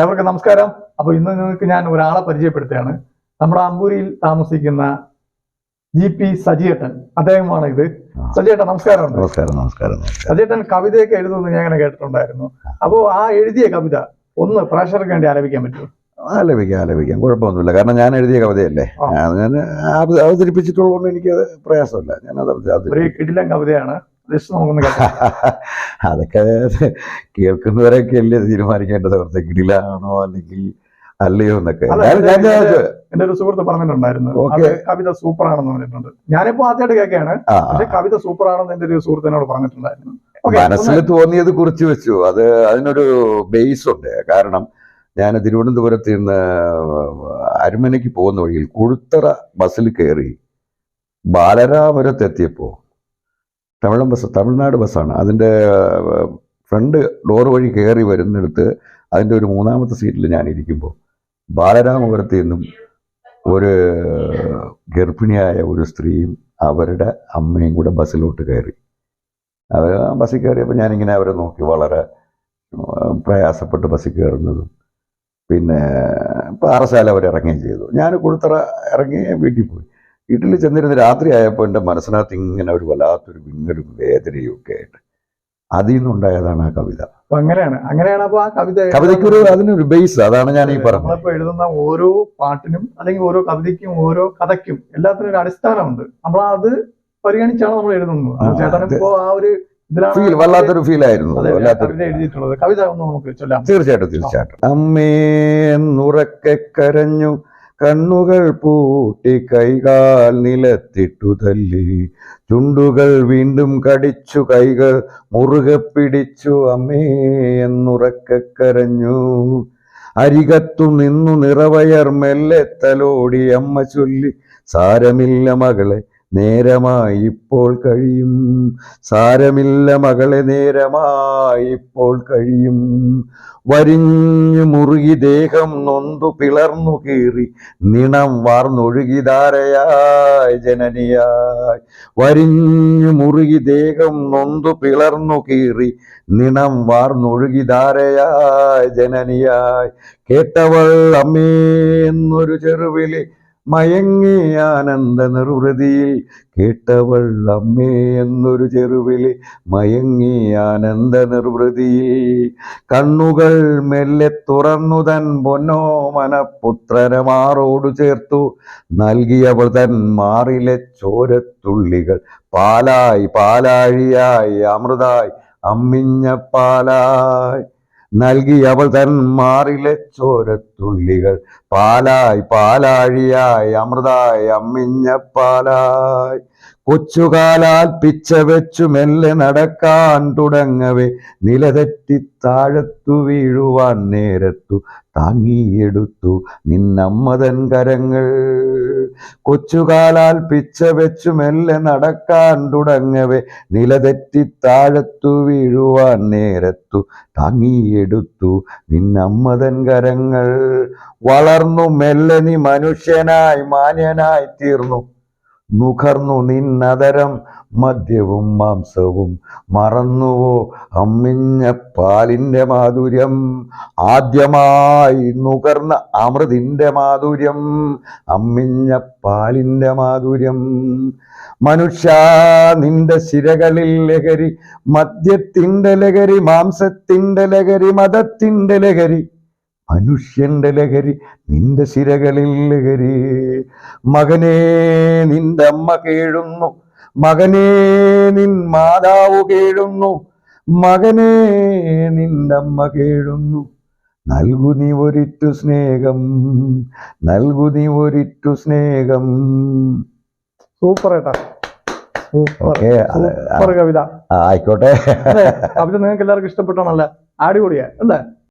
ഏവർക്കും നമസ്കാരം. അപ്പൊ ഇന്ന് നിങ്ങൾക്ക് ഞാൻ ഒരാളെ പരിചയപ്പെടുത്തുകയാണ്. നമ്മുടെ അമ്പൂരിയിൽ താമസിക്കുന്ന ജി പി സജിയേട്ടൻ. അദ്ദേഹമാണ് ഇത്. സജിയേട്ടൻ നമസ്കാരം. നമസ്കാരം നമസ്കാരം സജിയേട്ടൻ കവിതയൊക്കെ എഴുതുമെന്ന് ഞാൻ അങ്ങനെ കേട്ടിട്ടുണ്ടായിരുന്നു. അപ്പോ ആ എഴുതിയ കവിത ഒന്ന് പ്രേക്ഷകർക്ക് വേണ്ടി ആലപിക്കാൻ പറ്റുമോ? ആലപിക്കാം ആലപിക്കാം. കുഴപ്പമൊന്നുമില്ല. കാരണം ഞാൻ എഴുതിയ കവിതയല്ലേ? ഞാൻ അവതരിപ്പിച്ചിട്ടുള്ളതുകൊണ്ട് എനിക്ക് പ്രയാസമില്ല. ഞാൻ അത് കിടിലം കവിതയാണ്. ജസ്റ്റ് നമുക്കൊന്ന് അതൊക്കെ കേൾക്കുന്നവരൊക്കെ അല്ലേ തീരുമാനിക്കേണ്ടത്? അവരുടെ കിടിലാണോ അല്ലെങ്കിൽ അല്ലയോ എന്നൊക്കെ. എന്റെ ഒരു സുഹൃത്ത് പറഞ്ഞിട്ടുണ്ടായിരുന്നു. കവിത സൂപ്പർ ആണെന്ന് പറഞ്ഞിട്ടുണ്ട്. ഞാനിപ്പോ ആദ്യമായിട്ട് കേൾക്കുകയാണ്. പക്ഷെ കവിത സൂപ്പർ ആണെന്ന് എന്റെ ഒരു സുഹൃത്തിനോട് പറഞ്ഞിട്ടുണ്ടായിരുന്നു. മനസ്സിൽ തോന്നിയത് കുറിച്ച് വെച്ചു. അത് അതിനൊരു ബേസ് ഉണ്ട്. കാരണം ഞാൻ തിരുവനന്തപുരത്ത് നിന്ന് അരമനയ്ക്ക് പോകുന്ന വഴിയിൽ കുഴുത്തറ ബസ്സിൽ കയറി ബാലരാപുരത്ത് തമിഴം ബസ് തമിഴ്നാട് ബസ്സാണ്. അതിന്റെ ഫ്രണ്ട് ഡോർ വഴി കയറി വരുന്നിടത്ത് അതിന്റെ ഒരു മൂന്നാമത്തെ സീറ്റിൽ ഞാനിരിക്കുമ്പോൾ ബാലരാമപുരത്ത് നിന്നും ഒരു ഗർഭിണിയായ ഒരു സ്ത്രീയും അവരുടെ അമ്മയും കൂടെ ബസ്സിലോട്ട് കയറി. അവർ ബസ്സിൽ കയറിയപ്പോൾ ഞാനിങ്ങനെ അവരെ നോക്കി വളരെ പ്രയാസപ്പെട്ട് ബസ്സിൽ കയറുന്നതും പിന്നെ പാറശാല അവർ ഇറങ്ങുകയും ചെയ്തു. ഞാൻ കൊടുത്തറ ഇറങ്ങി വീട്ടിൽ പോയി. വീട്ടിൽ ചെന്നിരുന്ന് രാത്രി ആയപ്പോൾ എന്റെ മനസ്സിനകത്ത് ഇങ്ങനെ ഒരു വല്ലാത്തൊരു വിങ്ങലും വേദനയും ഒക്കെ ആയിട്ട്. അതിൽ നിന്നുണ്ടായതാണ് ആ കവിത. അങ്ങനെയാണ്. അങ്ങനെയാണ് അപ്പോൾ ആ കവിത കവിതയ്ക്കൊരു അതിനൊരു ബേസ് അതാണ് ഞാൻ ഈ പറഞ്ഞത്. നമ്മളിപ്പോൾ എഴുതുന്ന ഓരോ പാട്ടിനും അല്ലെങ്കിൽ ഓരോ കവിതയ്ക്കും ഓരോ കഥയ്ക്കും എല്ലാത്തിനും ഒരു അടിസ്ഥാനമുണ്ട്. നമ്മൾ അത് പരിഗണിച്ചാണ് നമ്മൾ എഴുതുന്നത്. അപ്പൊ ആ, ചേട്ടൻ ഇപ്പോ ആ ഒരു ഫീൽ വല്ലാത്തൊരു ഫീൽ ആയിരുന്നു. എഴുതിയിട്ടുള്ളത്. കവിത ഒന്ന് നമുക്ക് ചൊല്ലാം. തീർച്ചയായിട്ടും തീർച്ചയായിട്ടും. അമ്മേ നുറക്കെ കരഞ്ഞു. കണ്ണുകൾ പൂട്ടി കൈകാൽ നിലത്തിട്ടു തല്ലി. ചുണ്ടുകൾ വീണ്ടും കടിച്ചു കൈകൾ മുറുകെ പിടിച്ചു അമ്മേ എന്നുറക്ക കരഞ്ഞു. അരികത്തു നിന്നു നിറവയർ മെല്ലെ തലോടി അമ്മ ചൊല്ലി സാരമില്ല മകളെ നേരമായി ഇപ്പോൾ കഴിയും. സാരമില്ല മകളെ നേരമായിപ്പോൾ കഴിയും. വരിഞ്ഞു മുറുകി ദേഹം നൊന്തു പിളർന്നു കീറി. നിണം വാർന്നൊഴുകി ധാരയായി ജനനിയായ്. വരിഞ്ഞു മുറുകി ദേഹം നൊന്തു പിളർന്നു കീറി. നിണം വാർന്നൊഴുകി ധാരയായി ജനനിയായ്. കേട്ടവൾ അമ്മേന്നൊരു ചെറുവിളി മയങ്ങി ആനന്ദ നിർവൃതിയിൽ കേട്ടവൾ അമ്മേ എന്നൊരു ചെറുവിളി മയങ്ങി ആനന്ദ നിർവൃതിയിൽ. കണ്ണുകൾ മെല്ലെ തുറന്നു തൻ പൊന്നോ മനപുത്രനെ മാറോടു ചേർത്തു. നൽകിയവൾ തൻ മാറിലെ ചോരത്തുള്ളികൾ പാലായി പാലാഴിയായി അമൃതായി അമ്മിഞ്ഞ പാലായി. നൽകിയവൾ തൻ മാറിലെ ചോരത്തുള്ളികൾ. പാലായി പാലാഴിയായി അമൃതായി അമ്മിഞ്ഞ പാലായി. കൊച്ചുകാലാൽ പിച്ച വെച്ചു മെല്ലെ നടക്കാൻ തുടങ്ങവേ. നിലതെറ്റി താഴത്തു വീഴുവാൻ നേരത്തു താങ്ങിയെടുത്തു നിന്നമ്മതൻ കരങ്ങൾ. കൊച്ചുകാലാൽ പിച്ച വെച്ചു മെല്ലെ നടക്കാൻ തുടങ്ങവേ. നിലതെറ്റി താഴത്തു വീഴുവാൻ നേരത്തു താങ്ങിയെടുത്തു. നിന്നമ്മതൻ കരങ്ങൾ വളർന്നു മെല്ലെ നീ മനുഷ്യനായി മാന്യനായി തീർന്നു. നുകർന്നു നിന്നതരം മദ്യവും മാംസവും മറന്നുവോ അമ്മിഞ്ഞ പാലിന്റെ മാധുര്യം? ആദ്യമായി നുകർന്ന അമൃതിന്റെ മാധുര്യം അമ്മിഞ്ഞ പാലിന്റെ മാധുര്യം. മനുഷ്യ നിന്റെ ശിരകളിൽ ലഹരി മദ്യത്തിന്റെ ലഹരി മാംസത്തിന്റെ ലഹരി മതത്തിന്റെ ലഹരി. മനുഷ്യന്റെ ലഹരി നിന്റെ സിരകളിൽ ലഹരി. മകനെ നിന്റെ അമ്മ കേഴുന്നു. മകനെ നിൻ മാതാവ് കേഴുന്നു. മകനെ നിന്റെ അമ്മ കേഴുന്നു. നൽകു നീ ഒരിറ്റു സ്നേഹം. നൽകു നീ ഒരിറ്റു സ്നേഹം. സൂപ്പർ ഏട്ടാ. സൂപ്പർ. കവിത. ആയിക്കോട്ടെ. കവിത നിങ്ങൾക്ക് എല്ലാവർക്കും ഇഷ്ടപ്പെട്ടോ നല്ല അടിപൊളിയാ അല്ലേ?